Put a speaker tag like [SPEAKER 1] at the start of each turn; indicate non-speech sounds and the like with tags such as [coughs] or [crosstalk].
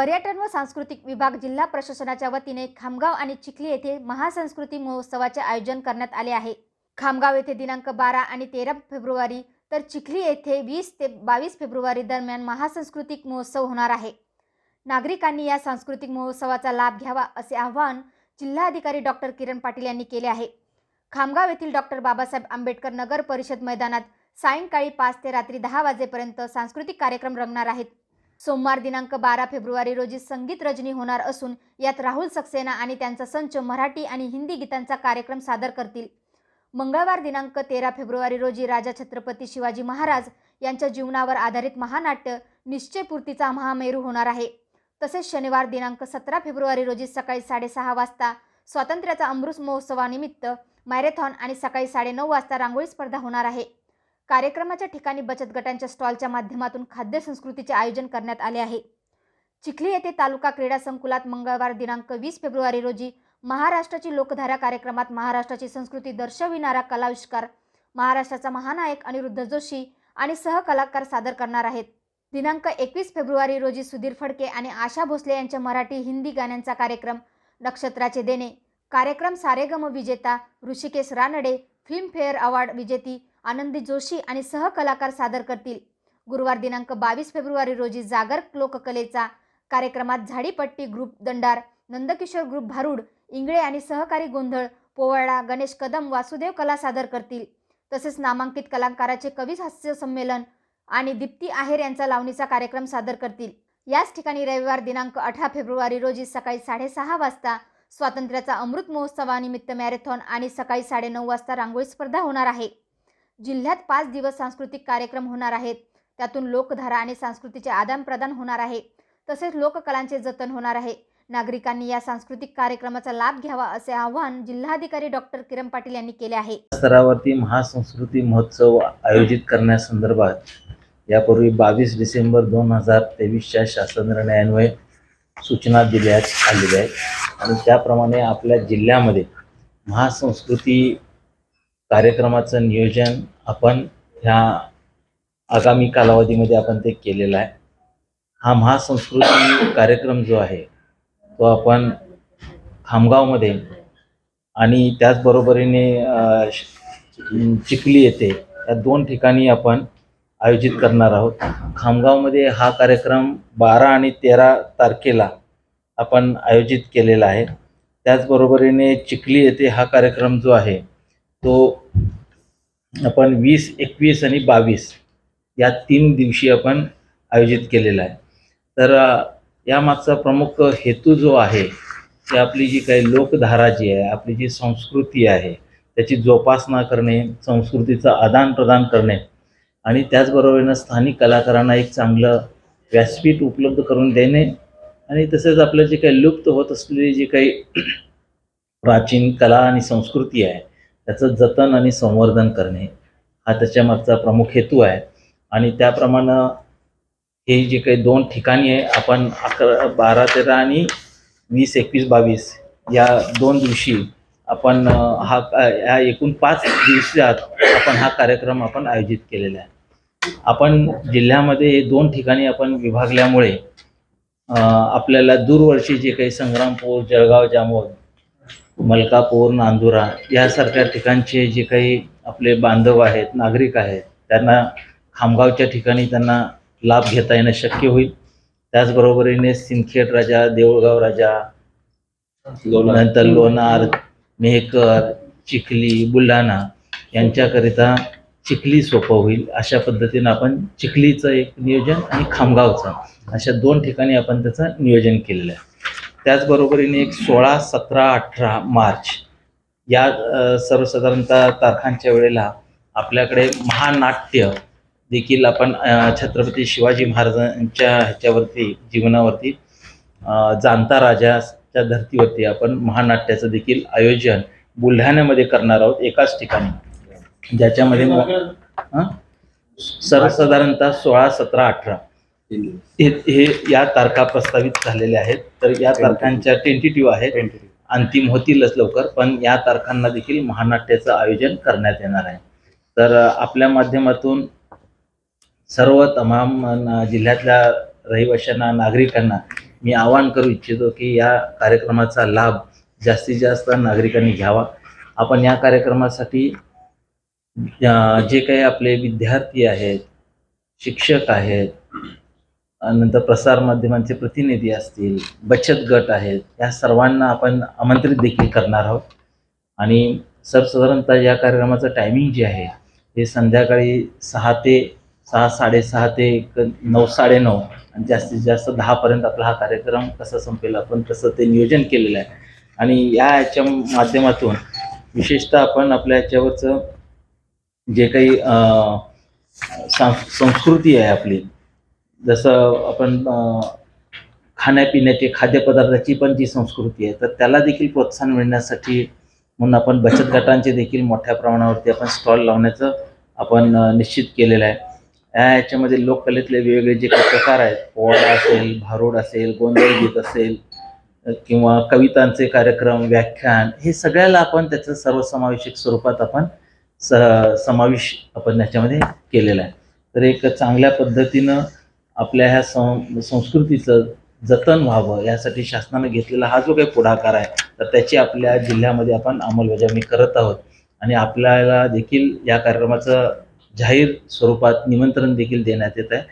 [SPEAKER 1] पर्यटन व सांस्कृतिक विभाग जिल्हा प्रशासनाच्या वतीने खामगाव आणि चिखली येथे महासंस्कृती महोत्सवाचे आयोजन करण्यात आले आहे. खामगाव येथे दिनांक बारा आणि तेरा फेब्रुवारी तर चिखली येथे वीस ते बावीस फेब्रुवारी दरम्यान महासांस्कृतिक महोत्सव होणार आहे. नागरिकांनी या सांस्कृतिक महोत्सवाचा लाभ घ्यावा असे आवाहन जिल्हाधिकारी डॉक्टर किरण पाटील यांनी केले आहे. खामगाव येथील डॉक्टर बाबासाहेब आंबेडकर नगर परिषद मैदानात सायंकाळी पाच ते रात्री दहा वाजेपर्यंत सांस्कृतिक कार्यक्रम रंगणार आहेत. सोमवार दिनांक बारा फेब्रुवारी रोजी संगीत रजनी होणार असून यात राहुल सक्सेना आणि त्यांचा संच मराठी आणि हिंदी गीतांचा कार्यक्रम सादर करतील. मंगळवार दिनांक तेरा फेब्रुवारी रोजी राजा छत्रपती शिवाजी महाराज यांच्या जीवनावर आधारित महानाट्य निश्चयपूर्तीचा महामेरू होणार आहे. तसेच शनिवार दिनांक सतरा फेब्रुवारी रोजी सकाळी साडेसहा वाजता स्वातंत्र्याचा अमृत महोत्सवानिमित्त मॅरेथॉन आणि सकाळी साडेनऊ वाजता रांगोळी स्पर्धा होणार आहे. कार्यक्रमाच्या ठिकाणी बचत गटांच्या स्टॉलच्या माध्यमातून खाद्य संस्कृतीचे आयोजन करण्यात आले आहे. चिखली येथे तालुका क्रीडा संकुलात मंगळवार दिनांक वीस फेब्रुवारी रोजी महाराष्ट्राची लोकधारा कार्यक्रमात महाराष्ट्राची संस्कृती दर्शविणारा कलाविष्कार महाराष्ट्राचा महानायक अनिरुद्ध जोशी आणि सहकलाकार सादर करणार आहेत. दिनांक एकवीस फेब्रुवारी रोजी सुधीर फडके आणि आशा भोसले यांच्या मराठी हिंदी गाण्यांचा कार्यक्रम नक्षत्राचे देणे कार्यक्रम सारेगम विजेता ऋषिकेश रानडे फिल्मफेअर अवॉर्ड विजेती आनंदी जोशी आणि सहकलाकार सादर करतील. गुरुवार दिनांक बावीस फेब्रुवारी रोजी जागर लोककलेचा कार्यक्रमात झाडीपट्टी ग्रुप दंडार नंदकिशोर ग्रुप भारूड इंगळे आणि सहकारी गोंधळ पोवाडा गणेश कदम वासुदेव कला सादर करतील. तसेच नामांकित कलाकाराचे कवी हास्य संमेलन आणि दीप्ती आहेर यांचा लावणीचा कार्यक्रम सादर करतील. याच ठिकाणी रविवार दिनांक अठरा फेब्रुवारी रोजी सकाळी साडेसहा वाजता स्वातंत्र्याचा अमृत महोत्सवानिमित्त मॅरेथॉन आणि सकाळी साडेनऊ वाजता रांगोळी स्पर्धा होणार आहे. जिल्ह्यात पाच दिवस सांस्कृतिक कार्यक्रम होणार आहेत. त्यातून लोकधारा आणि संस्कृतीचे आदानप्रदान होणार आहे. तसेच लोककलांचे जतन होणार आहे. नागरिकांनी या सांस्कृतिक कार्यक्रमाचा लाभ घ्यावा असे आवाहन जिल्हाधिकारी डॉक्टर किरण पाटील यांनी केले आहे.
[SPEAKER 2] स्तरावरती महासंस्कृती महोत्सव आयोजित करण्यासंदर्भात यापूर्वी बावीस डिसेंबर दोन हजार तेवीसच्या शासन निर्णयान्वये सूचना दिल्या आलेल्या आहेत. आणि त्याप्रमाणे आपल्या जिल्ह्यामध्ये महासंस्कृती कार्यक्रमाचं नियोजन आपण ह्या आगामी कालावधीमध्ये आपण ते केलेलं आहे. हा महासंस्कृती कार्यक्रम जो आहे तो आपण खामगावमध्ये आणि त्याचबरोबरीने चिखली येथे या दोन ठिकाणी आपण आयोजित करणार आहोत. खामगावमध्ये हा कार्यक्रम बारा आणि तेरा तारखेला आपण आयोजित केलेला आहे. त्याचबरोबरीने चिखली येथे हा कार्यक्रम जो आहे तो आपण वीस एकवीस आणि बावीस या तीन दिवशी आपण आयोजित केलेला आहे. तर यामागचा प्रमुख हेतू जो आहे ते आपली जी काही लोकधारा जी आहे आपली जी संस्कृती आहे त्याची जोपासना करणे संस्कृतीचं आदानप्रदान करणे आणि त्याचबरोबरीनं स्थानिक कलाकारांना एक चांगलं व्यासपीठ उपलब्ध करून देणे आणि तसेच आपलं जे काही लुप्त होत असलेली जी काही प्राचीन कला आणि संस्कृती आहे त्याचं जतन आणि संवर्धन करणे हा त्याच्यामागचा प्रमुख हेतू आहे. आणि त्याप्रमाणे हे जे काही दोन ठिकाणी आहे आपण अकरा बारा तेरा आणि वीस एकवीस बावीस या दोन दिवशी आपण हा या एकूण पाच दिवसात आपण हा कार्यक्रम आपण आयोजित केलेला आहे. आपण जिल्ह्यामध्ये हे दोन ठिकाणी आपण विभागल्यामुळे आपल्याला दूरवर्षी जे काही संग्रामपूर जळगाव जामोद मलकापूर नांदुरा यासारख्या ठिकाणचे जे काही आपले बांधव आहेत नागरिक आहेत त्यांना खामगावच्या ठिकाणी त्यांना लाभ घेता येणं शक्य होईल. त्याचबरोबरीने सिंदखेड राजा देऊळगाव राजा नंतर लोणार मेहकर चिखली बुलढाणा यांच्याकरिता चिखली सोपं होईल. अशा पद्धतीनं आपण चिखलीचं एक नियोजन आणि खामगावचं अशा दोन ठिकाणी आपण त्याचं नियोजन केलेलं आहे. त्याचबरोबरीने एक सोळा सतरा अठरा मार्च या सर्वसाधारणतः तारखांच्या वेळेला आपल्याकडे महानाट्य देखील आपण छत्रपती शिवाजी महाराजांच्या ह्याच्यावरती जीवनावरती जाणता राजाच्या धर्तीवरती आपण महानाट्याचं देखील आयोजन बुलढाण्यामध्ये करणार आहोत एकाच ठिकाणी ज्याच्यामध्ये? सर्वसाधारणतः सोळा सतरा अठरा हे हे या तारखा प्रस्तावित झालेल्या आहेत. तर या तारखांच्या टेंटेटिव्ह आहेत. अंतिम होतीलच लवकर पण या तारखांना देखील महानाट्याचं आयोजन करण्यात येणार आहे. तर आपल्या माध्यमातून सर्व तमाम जिल्ह्यातल्या रहिवाशांना नागरिकांना मी आवाहन करू इच्छितो की या कार्यक्रमाचा लाभ जास्तीत जास्त नागरिकांनी घ्यावा. आपण या कार्यक्रमासाठी जे काही आपले विद्यार्थी आहेत शिक्षक आहेत नंतर प्रसारमाध्यमांचे प्रतिनिधी असतील बचत गट आहेत या सर्वांना आपण आमंत्रित देखील करणार आहोत. आणि सर्वसाधारणतः या कार्यक्रमाचं टायमिंग जे आहे हे संध्याकाळी सहा ते सहा साडेसहा ते एक नऊ साडेनऊ आणि जास्तीत जास्त दहापर्यंत आपला हा कार्यक्रम कसा संपेल आपण तसं ते नियोजन केलेलं आहे. आणि या याच्या माध्यमातून विशेषतः आपण आपल्या याच्यावरचं जे काही संस्कृती आहे आपली जसं आपण खाण्यापिण्याची खाद्यपदार्थाची पण जी संस्कृती आहे तर त्याला देखील प्रोत्साहन मिळण्यासाठी म्हणून आपण बचत [coughs] गटांचे देखील मोठ्या प्रमाणावरती आपण स्टॉल लावण्याचं आपण निश्चित केलेलं आहे. या याच्यामध्ये लोककलेतले वेगवेगळे जे प्रकार आहेत पोवाडा असेल भारूड असेल गोंधळ गीत असेल किंवा कवितांचे कार्यक्रम व्याख्यान हे सगळ्याला आपण त्याचं सर्वसमावेशक स्वरूपात आपण स समावेश आपण याच्यामध्ये केलेला आहे. तर एक चांगल्या पद्धतीनं आपल्या ह्या सं संस्कृतीचं जतन व्हावं यासाठी शासनाने घेतलेला हा जो काही पुढाकार आहे तर त्याची आपल्या जिल्ह्यामध्ये आपण अंमलबजावणी करत आहोत. आणि आपल्याला देखील या कार्यक्रमाचं जाहीर स्वरूपात निमंत्रण देखील देण्यात येत आहे.